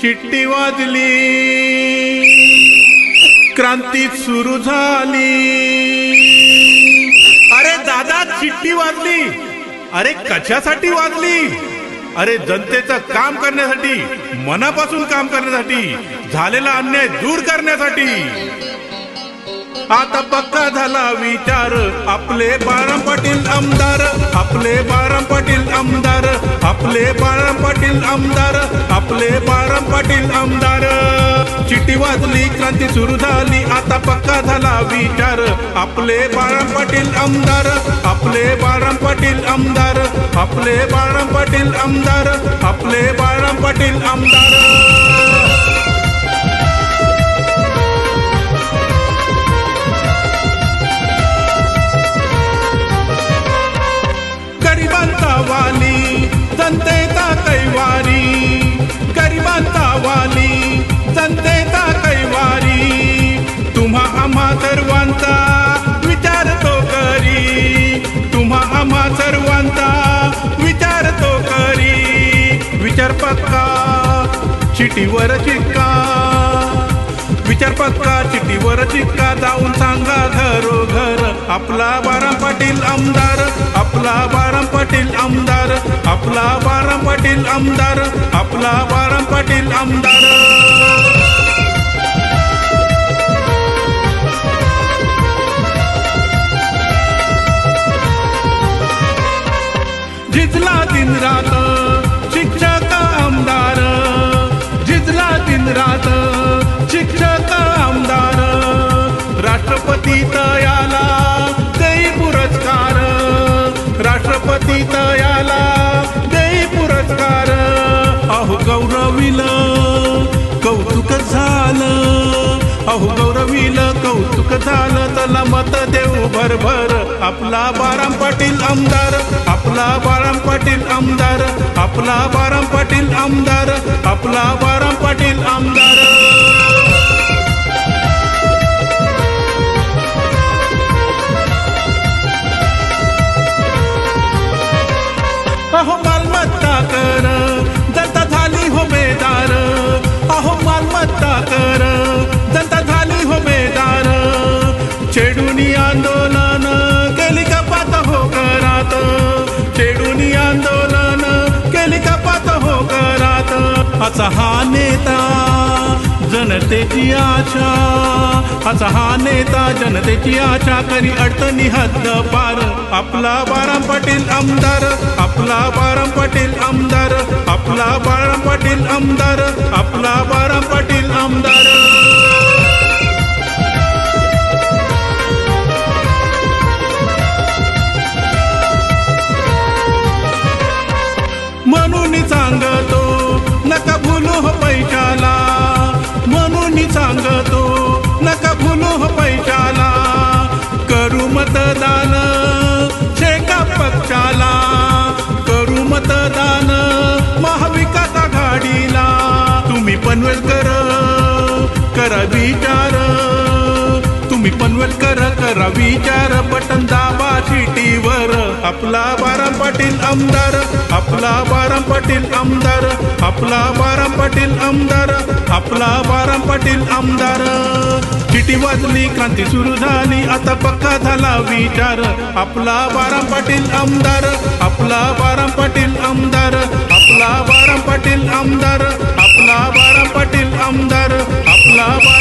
शिट्टी वाजली. क्रांती सुरू झाली. अरे दादा चिट्टी वाजली. अरे कशासाठी वाजली? अरे जनतेचं काम करण्यासाठी मनापासून काम करण्यासाठी झालेला अन्याय दूर करण्यासाठी. आता पक्का झाला विचार. आपले बाराम पाटील आमदार आपले बाराम पाटील आमदार आपले बाराम पाटील आमदार आपले बाराम पाटील आमदार. चिठी वाजली क्रांती सुरू झाली आता पक्का झाला विचार. आपले बाराम पाटील आमदार आपले बाराम पाटील आमदार आपले बाराम पाटील आमदार आपले बाराम पाटील आमदार. पक्का चिटीवर चिक्का. विचार पक्का चिठीवर चिक्का जाऊन सांगा घरोघर आपला बाराम पाटील आमदार आपला बाराम पाटील आमदार आपला बाराम पाटील आमदार आपला बाराम पाटील आमदार. झिजला दिन रात शिक्षक आमदार राष्ट्रपती तयाला देई पुरस्कार. राष्ट्रपती तयाला देई पुरस्कार. अहो गौरविल कौतुक झालं. अहो गौरविल कौतुक झालं. त्याला मत देऊ भरभर. आपला बाराम पाटील आमदार आपला बाराम पाटील आमदार आपला बाराम पाटील आमदार आपला बाराम पाटील आमदार. असा हा नेता जनतेची आशा. असा हा नेता जनतेची आशा. करी अडचणी हद्द पार. आपला बाराम पाटील आमदार. आपला बाराम पाटील आमदार. आपला बाराम पाटील आमदार. आपला बाराम पाटील करा विचार. तुम्ही पनवेल करा करा विचार. बटन दाबा शिटीवर आपला बाराम पाटील आमदार. आपला बाराम पाटील आमदार. आपला बाराम पाटील आमदार. आपला बाराम पाटील आमदार. चिठी वाजली क्रांती सुरू झाली. आता पक्का झाला विचार. आपला बाराम पाटील आमदार. आपला बाराम पाटील आमदार. आपला बाराम पाटील आमदार. आपला बाराम पाटील आमदार. आपला